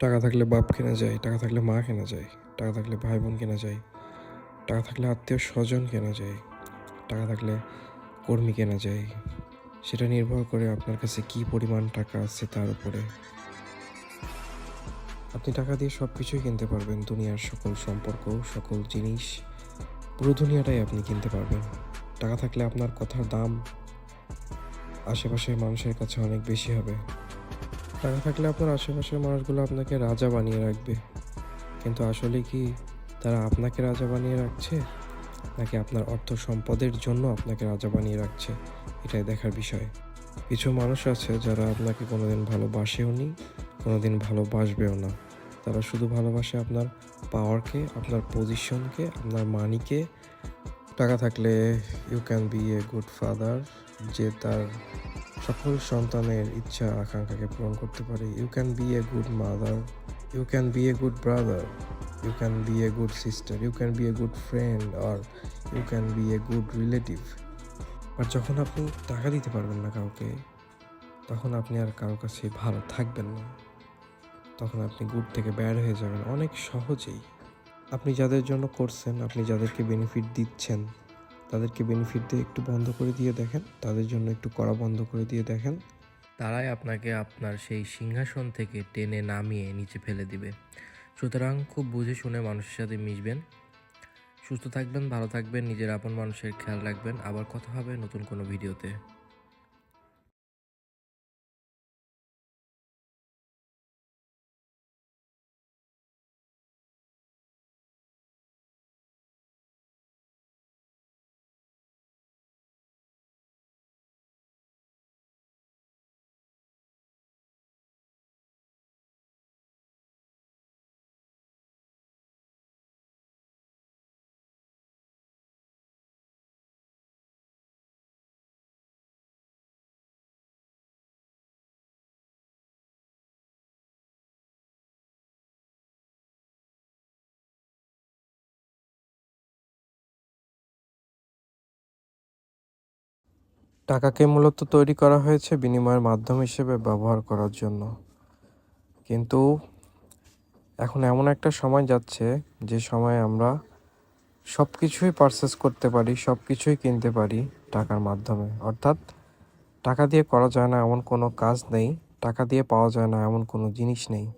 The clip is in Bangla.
টাকা থাকলে বাপ কেনা যায়, টাকা থাকলে মা কেনা যায়, টাকা থাকলে ভাই বোন কেনা যায়, টাকা থাকলে আত্মীয় স্বজন কেনা যায়, টাকা থাকলে কর্মী কেনা যায়। সেটা নির্ভর করে আপনার কাছে কি পরিমাণ টাকা আছে তার উপরে। আপনি টাকা দিয়ে সব কিছুই কিনতে পারবেন, দুনিয়ার সকল সম্পর্ক, সকল জিনিস, পুরো দুনিয়াটাই আপনি কিনতে পারবেন। টাকা থাকলে আপনার কথার দাম আশেপাশের মানুষের কাছে অনেক বেশি হবে। টাকা থাকলে আপনার আশেপাশের মানুষগুলো আপনাকে রাজা বানিয়ে রাখবে। কিন্তু আসলে কি তারা আপনাকে রাজা বানিয়ে রাখছে? নাকি আপনার অর্থ সম্পদের জন্য আপনাকে রাজা বানিয়ে রাখছে? এটাই দেখার বিষয়। কিছু মানুষ আছে যারা আপনাকে কোনোদিন ভালোবাসেও নি, কোনোদিন ভালোবাসবেও না। তারা শুধু ভালোবাসে আপনার পাওয়ারকে আপনার পজিশনকে আপনার মানিকে টাকা থাকলে you can be a good father যে তার সকল সন্তানের ইচ্ছা আকাঙ্ক্ষাকে পূরণ করতে পারে। You can be a good mother you can be a good brother you can be a good sister you can be a good friend R you can be a good relative আর যখন আপনি টাকা দিতে পারবেন না কাউকে, তখন আপনি আর কারোর কাছে ভালো থাকবেন না। তখন আপনি গুড থেকে ব্যাড হয়ে যাবেন। অনেক সহজেই। আপনি যাদের জন্য করছেন, আপনি যাদেরকে বেনিফিট দিচ্ছেন তাদেরকে বেনিফিট দিয়ে একটু বন্ধ করে দিয়ে দেখেন, তাদের জন্য একটু করা বন্ধ করে দিয়ে দেখেন। তারাই আপনাকে আপনার সেই সিংহাসন থেকে টেনে নামিয়ে নিচে ফেলে দিবে। সুতরাং খুব বুঝে শুনে মানুষের সাথে মিশবেন। সুস্থ থাকবেন, ভালো থাকবেন, নিজের আপন মানুষের খেয়াল রাখবেন। আবার কথা হবে নতুন কোনো ভিডিওতে টাকাকে মূলত তৈরি করা হয়েছে বিনিময়ের মাধ্যম হিসেবে ব্যবহার করার জন্য। কিন্তু এখন এমন একটা সময় যাচ্ছে, যে সময় আমরা সব কিছুই পারচেস করতে পারি সব কিছুই কিনতে পারি টাকার মাধ্যমে। অর্থাৎ টাকা দিয়ে করা যায় না এমন কোনো কাজ নেই, টাকা দিয়ে পাওয়া যায় না এমন কোনো জিনিস নেই।